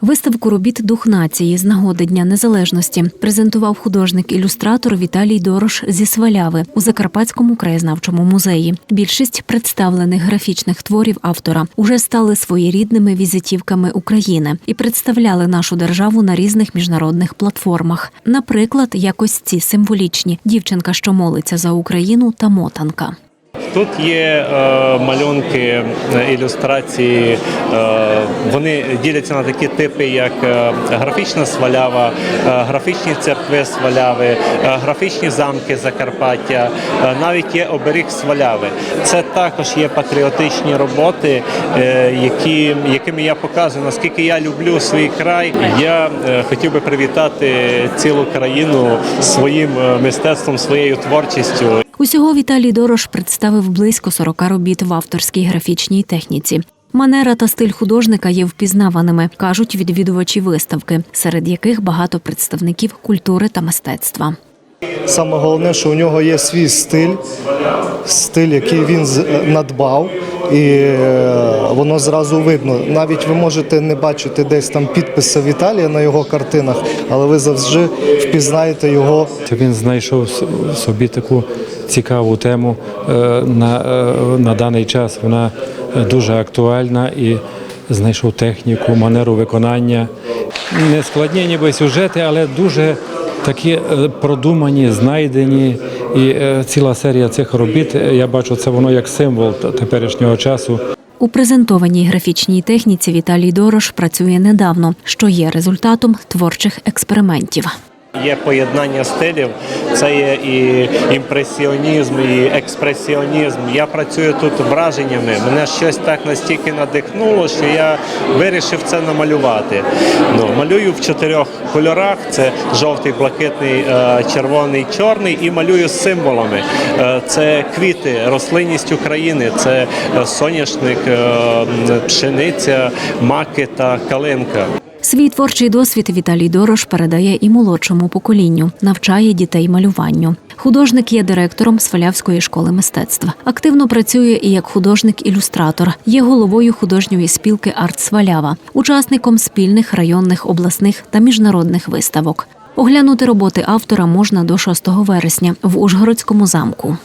Виставку робіт Дух нації з нагоди Дня Незалежності презентував художник-ілюстратор Віталій Дорош зі Сваляви у Закарпатському краєзнавчому музеї. Більшість представлених графічних творів автора уже стали своєрідними візитівками України і представляли нашу державу на різних міжнародних платформах. Наприклад, якось ці символічні дівчинка, що молиться за Україну та мотанка. Тут є е, малюнки, е, ілюстрації. Е, вони діляться на такі типи, як графічна свалява, графічні церкви сваляви, графічні замки Закарпаття, навіть є оберіг сваляви. Це також є патріотичні роботи, які, якими я показую, наскільки я люблю свій край. Я хотів би привітати цілу країну своїм мистецтвом, своєю творчістю. Усього Віталій Дорош представив близько 40 робіт в авторській графічній техніці. Манера та стиль художника є впізнаваними, кажуть відвідувачі виставки, серед яких багато представників культури та мистецтва. Саме головне, що у нього є свій стиль, стиль, який він з- надбав, і е, воно зразу видно. Навіть ви можете не бачити десь там підписи Віталія на його картинах, але ви завжди впізнаєте його Він знайшов собі таку цікаву тему е, на, е, на даний час. Вона дуже актуальна і знайшов техніку, манеру виконання. Не складні ніби сюжети, але дуже такі е, продумані, знайдені. І ціла серія цих робіт, я бачу, це воно як символ теперішнього часу. У презентованій графічній техніці Віталій Дорош працює недавно, що є результатом творчих експериментів. Є поєднання стилів, це є і імпресіонізм, і експресіонізм. Я працюю тут враженнями. Мене щось так настільки надихнуло, що я вирішив це намалювати. Ну, малюю в чотирьох кольорах: це жовтий, блакитний, е, червоний, чорний, і малюю символами. Е, Це квіти, рослинність України, це е, соняшник, пшениця, маки та калинка. Свій творчий досвід Віталій Дорош передає і молодшому поколінню, навчає дітей малюванню. Художник є директором Свалявської школи мистецтва. Активно працює і як художник-ілюстратор. Є головою художньої спілки Арт Свалява, учасником спільних районних, обласних та міжнародних виставок. Оглянути роботи автора можна до 6 вересня в Ужгородському замку.